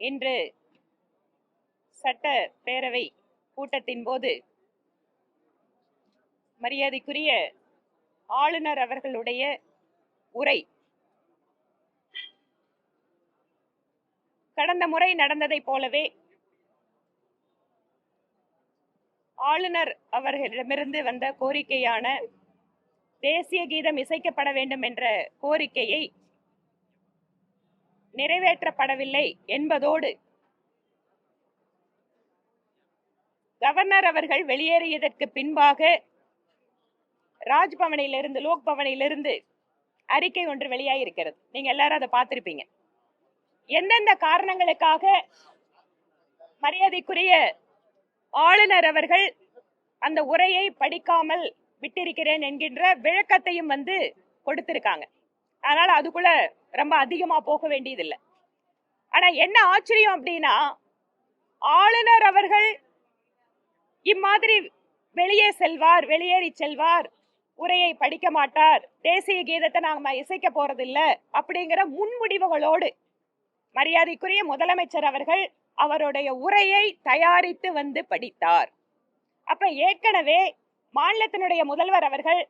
இன்று சட்ட பேரவை கூட்டத்தின் போது மரியாதைக்குரிய ஆளுநர் அவர்களுடைய உரை கடந்த முறை நடந்ததைப் போலவே ஆளுநர் அவர்களிடமிருந்து வந்த கோரிக்கையான தேசிய கீதம் இசைக்கப்பட வேண்டும் என்ற கோரிக்கையை நிறைவேற்றப்படவில்லை என்பதோடு கவர்னர் அவர்கள் வெளியேறியதற்கு பின்பாக ராஜ்பவனிலிருந்து லோக் பவனிலிருந்து அறிக்கை ஒன்று வெளியாகிருக்கிறது நீங்க எல்லாரும் அதை பார்த்திருப்பீங்க. எந்தெந்த காரணங்களுக்காக மரியாதைக்குரிய ஆளுநர் அவர்கள் அந்த உரையை படிக்காமல் விட்டிருக்கிறேன் என்கின்ற விளக்கத்தையும் வந்து கொடுத்திருக்காங்க. அதனால அதுக்குள்ள ரொம்ப அதிகமா போக வேண்டியதில்லை. ஆனா என்ன ஆச்சரியம் அப்படின்னா ஆளுநர் அவர்கள் இம்மாதிரி வெளியே செல்வார் வெளியேறி செல்வார் உரையை படிக்க மாட்டார் தேசிய கீதத்தை நாம இசைக்க போறதில்ல அப்படிங்கிற முன்முடிவுகளோடு மரியாதைக்குரிய முதலமைச்சர் அவர்கள் அவருடைய உரையை தயாரித்து வந்து படித்தார். அப்ப ஏற்கனவே மாநிலத்தினுடைய முதல்வர் அவர்கள்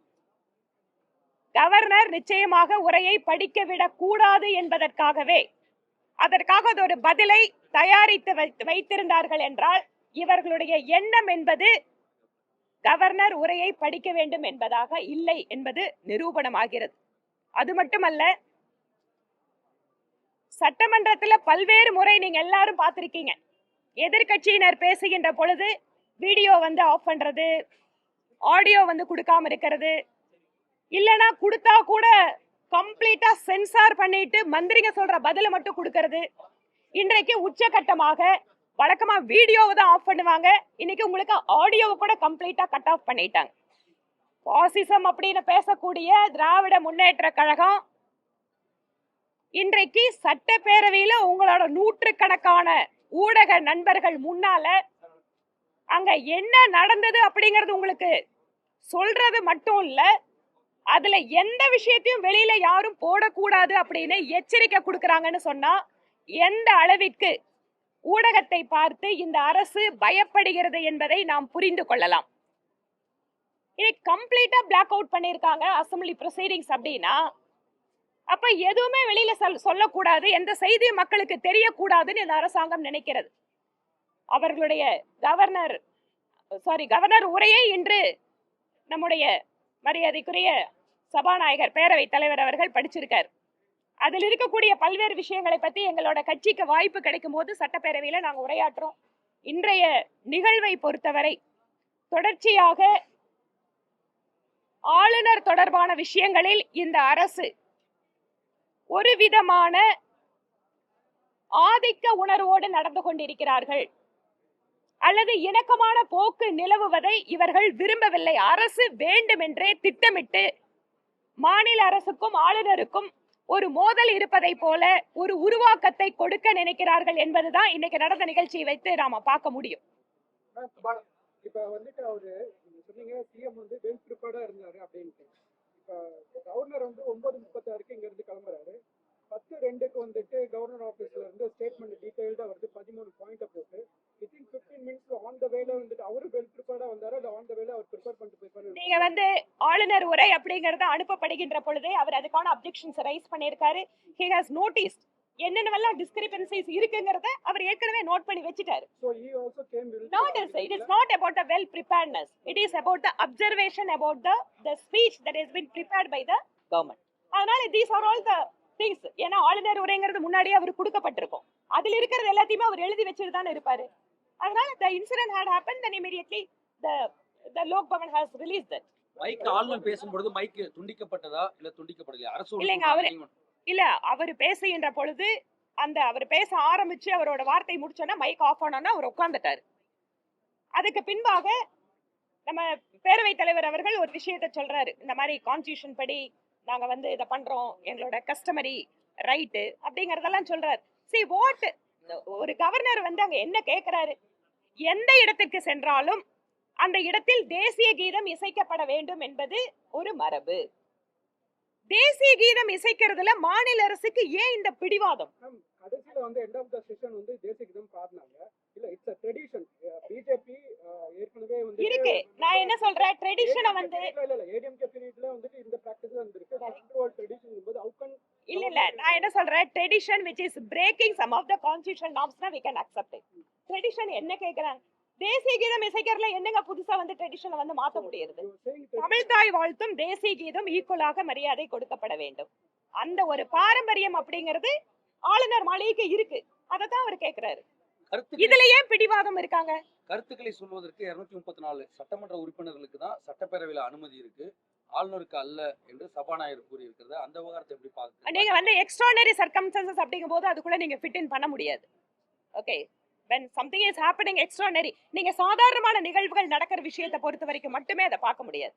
கவர்னர் நிச்சயமாக உரையை படிக்க விடக்கூடாது என்பதற்காகவே. அதற்காக ஒரு பதிலை தயாரித்து வைத்து- வைத்திருந்தார்கள் என்றால் இவர்களுடைய எண்ணம் என்பது கவர்னர் உரையை படிக்க வேண்டும் என்பதாக இல்லை என்பது நிரூபணமாகிறது. அது மட்டுமல்ல சட்டமன்றத்துல பல்வேறு முறை நீங்க எல்லாரும் பார்த்திருக்கீங்க. எதிர்க்கட்சியினர் பேசுகின்ற பொழுது வீடியோ வந்து ஆஃப் பண்றது ஆடியோ வந்து கொடுக்காம இருக்கிறது இல்லைனா கொடுத்தா கூட கம்ப்ளீட்டா சென்சார் பண்ணிட்டு மந்திரிங்க சொல்ற பதில மட்டும் கொடுக்கறது. இன்றைக்கு உச்சகட்டமாக வழக்கமா வீடியோவை தான் ஆஃப் பண்ணுவாங்க. இன்னைக்கு உங்களுக்கு ஆடியோவை கூட கம்ப்ளீட்டா கட் ஆஃப் பண்ணிட்டாங்க. பாசிசம் அப்படின்னு பேசக்கூடிய திராவிட முன்னேற்ற கழகம் இன்றைக்கு சட்டப்பேரவையில உங்களோட நூற்றுக்கணக்கான ஊடக நண்பர்கள் முன்னால அங்க என்ன நடந்தது அப்படிங்கிறது உங்களுக்கு சொல்றது மட்டும் இல்லை அதுல எந்த விஷயத்தையும் வெளியில யாரும் போடக்கூடாது அப்படின்னு எச்சரிக்கை கொடுக்கறாங்கன்னு சொன்னா எந்த அளவிற்கு ஊடகத்தை பார்த்து இந்த அரசு பயப்படுகிறது என்பதை நாம் புரிந்து கொள்ளலாம். இதை கம்ப்ளீட்டா பிளாக் அவுட் பண்ணியிருக்காங்க அசம்பிளி ப்ரொசீடிங்ஸ் அப்படின்னா அப்ப எதுவுமே வெளியில சொல்- சொல்லக்கூடாது எந்த செய்தியும் மக்களுக்கு தெரியக்கூடாதுன்னு இந்த அரசாங்கம் நினைக்கிறது. அவர்களுடைய கவர்னர் சாரி கவர்னர் உரையை இன்று நம்முடைய மரியாதைக்குரிய சபாநாயகர் பேரவைத் தலைவர் அவர்கள் படிச்சிருக்கார். அதில் இருக்கக்கூடிய பல்வேறு விஷயங்களை பற்றி எங்களோட கட்சிக்கு வாய்ப்பு கிடைக்கும் போது சட்டப்பேரவையில் நாங்கள் உரையாற்றுறோம். இன்றைய நிகழ்வை பொறுத்தவரை தொடர்ச்சியாக ஆளுநர் தொடர்பான விஷயங்களில் இந்த அரசு ஒரு விதமான ஆதிக்க உணர்வோடு நடந்து கொண்டிருக்கிறார்கள். அல்லது இணக்கமான போக்கு நிலவுவதை இவர்கள் விரும்பவில்லை. அரசு வேண்டுமென்றே திட்டமிட்டு மாநில அரசுக்கும் ஆளுநருக்கும் ஒரு மோதல் இருப்பதை போல ஒரு உருவாக்கத்தை கொடுக்க நினைக்கிறார்கள் என்பதுதான் இன்னைக்கு நடந்த நிகழ்ச்சியை வைத்து நாம பார்க்க முடியும். இப்ப வந்துட்டு அவரு சொன்னீங்க சிஎம் வந்து வெல் ப்ரிப்பேர்டா இருந்தாரு அப்படின்ட்டு. இப்ப கவர்னர் வந்து ஒன்பது முப்பத்தாறுக்கு இங்க இருந்து கிளம்புறாரு. பத்து ரெண்டுக்கு வந்துட்டு கவர்னர் ஆபீஸ்ல இருந்து ஸ்டேட்மெண்ட் டீடைல்டா வருது. பதிமூணு பாயிண்ட போட்டு. Within fifteen minutes on the வேல வந்துட்டு அவரு வெல் ப்ரிப்பேர்டா வந்தாரு? அது ஆன் த வேல அவர் ப்ரிப்பேர் பண்ணிட்டு போயிருப்பாரு? நீங்க வந்து ஆளுநர் உரை அப்படிங்கறது அனுப்பப்படுகின்ற பொழுதே அவர் அதுக்கான அப்ஜெக்ஷன்ஸ் ரைஸ் பண்ணியிருக்காரு. ஹி ஹாஸ் நோட்டீஸ் என்னென்னவெல்லாம் டிஸ்கிரிபன்சிஸ் இருக்குங்கிறத அவர் ஏற்கனவே நோட் பண்ணி வச்சுட்டாரு. So he also came will not is it is not about the well preparedness. It is about the observation about the the speech that has been prepared by the government. அதனால these are all the things. ஏன்னா ஆளுநர் உரைங்கிறது முன்னாடியே அவர் கொடுக்கப்பட்டிருக்கும். அதுல இருக்கிறது எல்லாத்தையுமே அவர் எழுதி வச்சுட்டு தானே இருப்பாரு. அதனால the incident had happened then immediately the the lok bhavan has released that mic ஆளுநர் பேசும்பொழுது மைக் துண்டிக்கப்பட்டதா? இல்ல துண்டிக்கப்படலையா? அரசு இல்லைங்க, அவரு- இல்ல அவர் பேசுகின்ற பொழுது அந்த அவர் பேச ஆரம்பிச்சு அவரோட வார்த்தை முடிச்சோன்னா மைக் ஆஃப் ஆனோன்னா அவர் உட்கார்ந்துட்டாரு. அதுக்கு பின்பாக நம்ம பேரவைத் தலைவர் அவர்கள் ஒரு விஷயத்தை சொல்றாரு. இந்த மாதிரி கான்ஸ்டியூஷன் படி நாங்க வந்து இதை பண்றோம் எங்களோட கஸ்டமரி ரைட்டு அப்படிங்கறதெல்லாம் சொல்றாரு. சி வாட் ஒரு கவர்னர் வந்து அங்க என்ன கேக்குறாரு? எந்த இடத்திற்கு சென்றாலும் அந்த இடத்தில் தேசிய கீதம் இசைக்கப்பட வேண்டும் என்பது ஒரு மரபு. தேசிய கீதம் இசைக்கிறதுல மாநில அரசுக்கு ஏன் இந்த பிடிவாதம்? கடைசியில வந்து எண்ட் ஆஃப் த செஷன் வந்து தேசிய கீதம் பாடினாங்க. இல்ல இட்ஸ் அ ட்ரெடிஷன் பிஜேபி ஏற்கனவே வந்து இருக்கு. நான் என்ன சொல்றேன்? ட்ரெடிஷனை வந்து இல்ல இல்ல ஏடிஎம்கே பீரியட்ல வந்துட்டு இந்த பிராக்டிஸ் இருந்திருக்கு அண்டர் ட்ரெடிஷன் போது அவுட் கன் இல்ல இல்ல நான் என்ன சொல்றேன்? Tradition which is breaking some of the constitution we can accept it. Tradition என்ன கேக்குறாங்க? தேசிய கீதம் இசைக்கிறதுல என்னங்க புதுசா வந்து ட்ரெடிஷனை வந்து மாத்த முடியுது தமிழ் தாய் வாழ்த்தும் தேசிய கீதம் ஈக்குவலாக மரியாதை கொடுக்கப்பட வேண்டும். அந்த ஒரு பாரம்பரியம் அப்படிங்கிறது ஆளுநர் மாளிகைக்கு இருக்கு. அதை தான் அவர் கேக்குறாரு. கருத்துக்களை இதுல ஏன் பிடிவாதம் இருக்காங்க? கருத்துக்களை சொல்வதற்கு இருநூத்தி முப்பத்தி நாலு சட்டமன்ற உறுப்பினர்களுக்கு தான் சட்டப்பேரவையில அனுமதி இருக்கு. ஆளுநருக்கு அல்ல என்று சபாநாயகர் கூறியிருக்கிறது. அந்த விவகாரத்தை எப்படி பார்க்க நீங்க வந்து எக்ஸ்ட்ரானரி சர்க்கம்ஸ்டன்சஸ் அப்படிங்கும் போது அதுக்குள்ள நீங்க ஃபிட் இன் பண்ண முடியாது. Okay when something is happening extraordinary நீங்க சாதாரணமான நிகழ்வுகள் நடக்கிற விஷயத்தை பொறுத்த வரைக்கும் மட்டுமே அதை பார்க்க முடியாது.